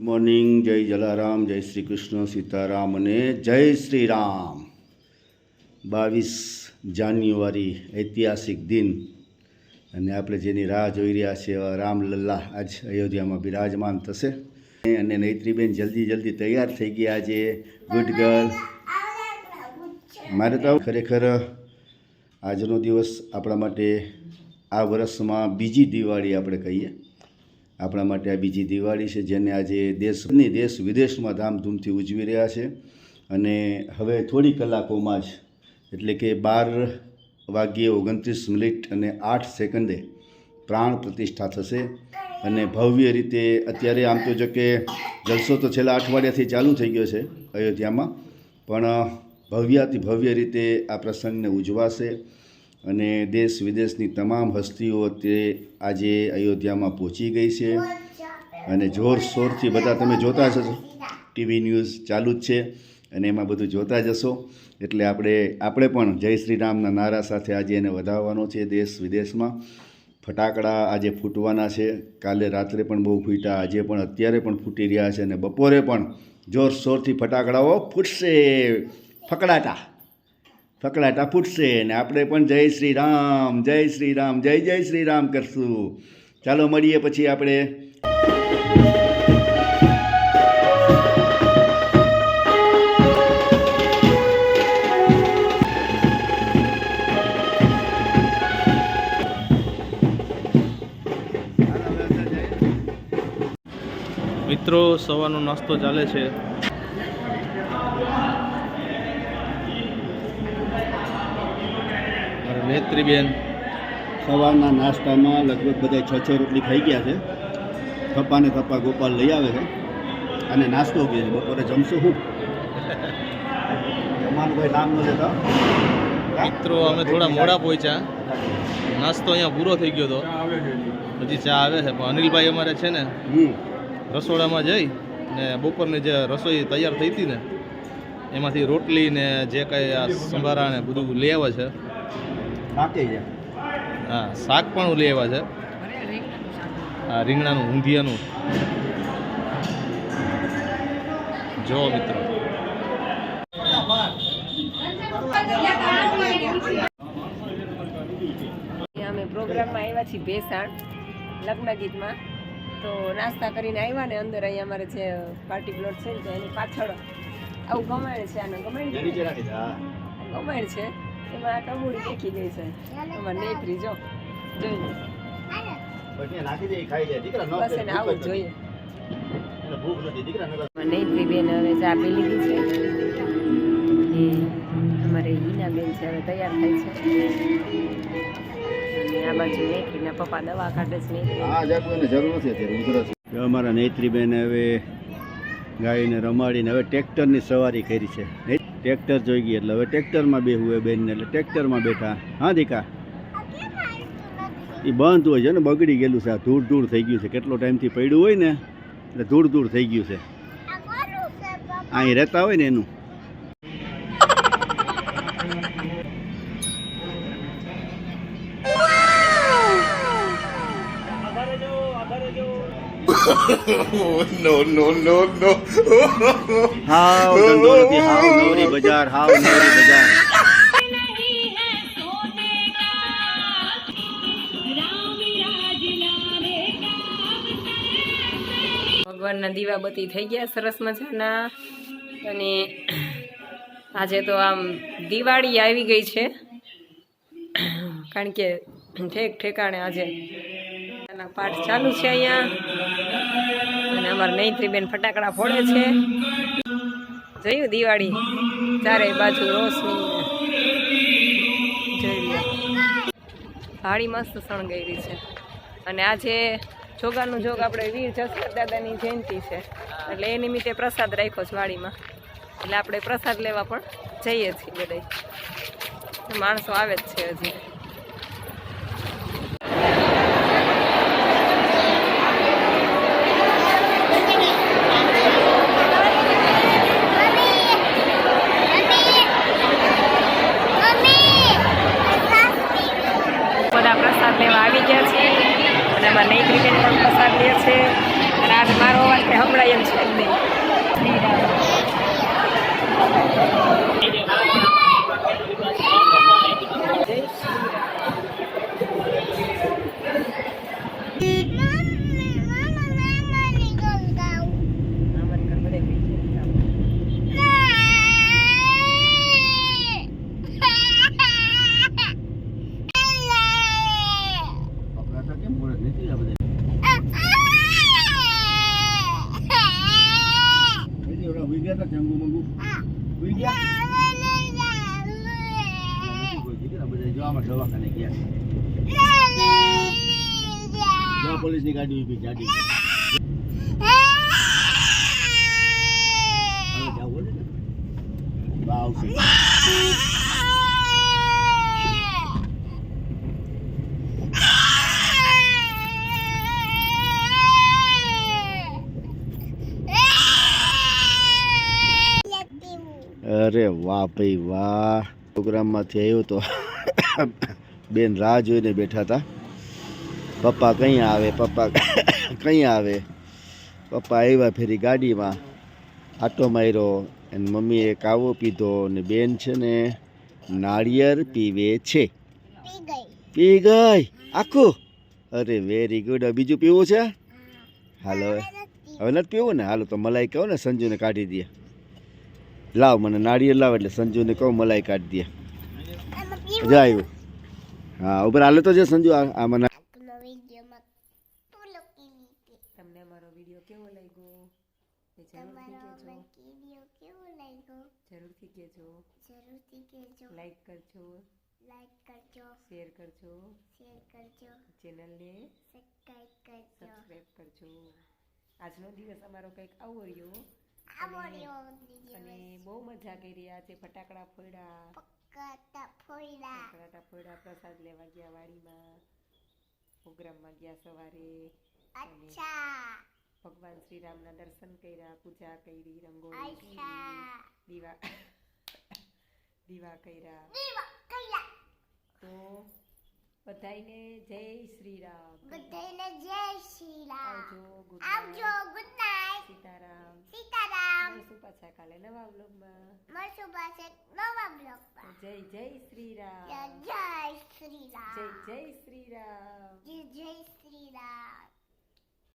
Morning જય જલારામ જય શ્રી કૃષ્ણ સીતારામ અને જય શ્રી રામ બાવીસ જાન્યુઆરી ઐતિહાસિક દિન અને આપણે જેની રાહ જોઈ રહ્યા છીએ એવા રામલલ્લા આજ અયોધ્યામાં બિરાજમાન થશે. અને નૈત્રીબેન જલ્દી જલ્દી તૈયાર થઈ ગયા આજે ગુડ ગર્લ મારે તો ખરેખર આજનો દિવસ આપણા માટે આ વર્ષમાં બીજી દિવાળી આપણે કહીએ. આપણા માટે આ બીજી દિવાળી છે, જેને આજે દેશની દેશ વિદેશમાં ધામધૂમથી ઉજવી રહ્યા છે. અને હવે થોડી કલાકોમાં જ, એટલે કે બાર વાગ્યે ઓગણત્રીસ મિનિટ અને આઠ સેકન્ડે પ્રાણ પ્રતિષ્ઠા થશે. અને ભવ્ય રીતે અત્યારે આમ તો જો કે જલસો તો છેલ્લા અઠવાડિયાથી ચાલુ થઈ ગયો છે અયોધ્યામાં, પણ ભવ્યાતિ ભવ્ય રીતે આ પ્રસંગને ઉજવાશે. અને દેશ વિદેશની તમામ હસ્તીઓ તે આજે અયોધ્યામાં પહોંચી ગઈ છે. અને જોરશોરથી બધા તમે જોતા જ હશો. ટીવી ન્યૂઝ ચાલુ જ છે અને એમાં બધું જોતા જશો એટલે આપણે આપણે પણ જય શ્રી રામના નારા સાથે આજે એને વધારવાનો છે દેશ વિદેશમાં. ફટાકડા આજે ફૂટવાના છે. કાલે રાત્રે પણ બહુ ફૂટ્યા, આજે પણ અત્યારે પણ ફૂટી રહ્યા છે અને બપોરે પણ જોરશોરથી ફટાકડાઓ ફૂટશે. ફકડાટા. ફકડાટા ફૂટશે ને આપણે પણ જય શ્રી રામ, જય શ્રી રામ, જય જય શ્રી રામ કરશું. ચાલો મળીએ પછી આપણે. મિત્રો, સવારનો નાસ્તો ચાલે છે. નેત્રીબેન સવારના નાસ્તામાં લગભગ બધા છ છ રોટલી ખાઈ ગયા છે. થપ્પા ને થપ્પા ગોપાલ લઈ આવે છે. અને નાસ્તો કે છે. બપોરે જમશું શું જમવાનું કોઈ નામ ન લેતા મિત્રો અમે થોડા મોડા પહોંચ્યા. નાસ્તો અહીંયા પૂરો થઈ ગયો હતો હજી. ચા આવે છે. પણ અનિલભાઈ અમારે છે ને હમ. રસોડામાં જઈ ને બપોરની જે રસોઈ તૈયાર થઈ હતી ને એમાંથી રોટલી ને જે કાંઈ આ સંભારા ને બધું લઈ આવે છે. છે. હા શાક પણ લઈ આવ્યા છે. હા રીંગણાનું ઊંધિયાનું. જો મિત્રો. અહીંયા અમે પ્રોગ્રામમાં આવ્યા છીએ ભેસાણ લગ્ન ગીતમાં. તો નાસ્તા કરીને આવ્યા ને અંદર અહીંયા અમારે જે પાર્ટી પ્લોટ છે ને એની પાછળ આવું ગમાણ છે આને ગમાણ છે કહેવાય? રાખી ગમાણ છે. એમાં આ ટમુડી દેખી ગઈ છે. અમારે નેત્રી જો જોઈ લો. પછી એ નાખી દે એ ખાઈ જાય. દીકરા ન બસ કરે, એને ભૂખ આવું જ જ જોઈએ. નથી. એને ભૂખ નથી દીકરા નકર નેત્રી બેન હવે ચા પી લીધી છે. અને અમારે હીના બેન છે હવે તૈયાર થાય છે. આ બાજુ નેત્રીના પપ્પા દવા કાઢે છે અમારા નેત્રીબેન હવે ગાયને રમાડીને હવે ટ્રેક્ટરની સવારી કરી છે. ટ્રેક્ટર જોઈ ગઈ એટલે હવે ટ્રેક્ટરમાં બેહવું એ બેનને એટલે ટ્રેક્ટરમાં બેઠા. હા દીકા? એ બંધ હોય છે ને બગડી ગયેલું છે. આ ધૂળ ધૂળ થઈ ગયું છે. કેટલો ટાઈમથી પડ્યું હોય ને એટલે ધૂળ ધૂળ થઈ ગયું છે. અહીં રહેતા હોય ને એનું. હાવ ધંધો નથી હાવ નવરી બજાર હાવ નવરી બજાર. ભગવાનના દીવાબત્તી થઈ ગયા સરસ મજાના. અને આજે તો આમ દિવાળી આવી ગઈ છે. કારણ કે ઠેક ઠેકાણે આજે એના પાઠ ચાલુ છે અહીંયા. અને અમારા નૈત્રીબેન ફટાકડા ફોડે છે. જોયું દિવાળી. ચારે બાજુ રોશની જોઈ ભાડી મસ્ત શણગારી છે. અને આજે જોગાનું જોગ આપણે વીર જસવંત દાદાની જયંતિ છે. એટલે એ નિમિત્તે પ્રસાદ રાખ્યો છે વાડીમાં. એટલે આપણે પ્રસાદ લેવા પણ જઈએ છીએ બધા માણસો આવે જ છે હજી બધા પ્રસાદ લેવા આવી ગયા છે. અને આજ મારો અવાજ સંભળાય એમ છે. આપણા તો કેમ બોલે નથી આ બધા હજી ઓલા ઉઈ ગયા તા જંગુ મંગુ ઉઈ ગયા કોઈ દીકરા બધા જો આમાં દવાખાને ગયા પોલીસની ગાડી ઊભી. ગાડી આવશે. અરે વાહ ભાઈ વાહ. પ્રોગ્રામમાંથી આવ્યો તો બેન રાહ જોઈને બેઠા હતા. પપ્પા કંઈ આવે? પપ્પા કંઈ આવે? પપ્પા આવ્યા ફેરી ગાડીમાં. આટો માર્યો અને મમ્મીએ કાવો પીધો ને બેન છે ને નાળિયેર પીવે છે. પી ગઈ. આખું? અરે વેરી ગુડ બીજું પીવું છે? હાલો. હવે નથી પીવું ને? હાલો તો મલાઈ કહો ને સંજુને કાઢી દે. લાવ મને નાળિયેર લાવ એટલે સંજુને કહું મલાઈ કાઢી દે. જા આવ્યું હા ઉપર હાલે તો છે સંજુ આ આ મને તમને અમારો વીડિયો કેવો લાગ્યો? જરૂરથી કહેજો. જરૂરથી કહેજો. લાઈક કરજો. શેર કરજો. ચેનલને સબસ્ક્રાઈબ કરજો. આજનો દિવસ અમારો કંઈક આવો રહ્યો. અને બહુ મજા કરી આજે ફટાકડા ફોડ્યા. ફટાકડા ફોડ્યા. પ્રસાદ લેવા ગયા વાડીમાં. પ્રોગ્રામમાં ગયા સવારે. અને ભગવાન શ્રી રામના દર્શન કર્યા પૂજા કરી રંગોળી દીવા દીવા કર્યા. તો બધાને જય શ્રી રામ બધાને જય શ્રી રામ આવજો આવજો ગુડ નાઇટ સીતારામ પાછા કાલે નવા બ્લોગમાં મળશું પાસે નવા બ્લોગમાં જય જય શ્રી રામ જય જય શ્રી જય જય શ્રી રામ જય જય શ્રી રામ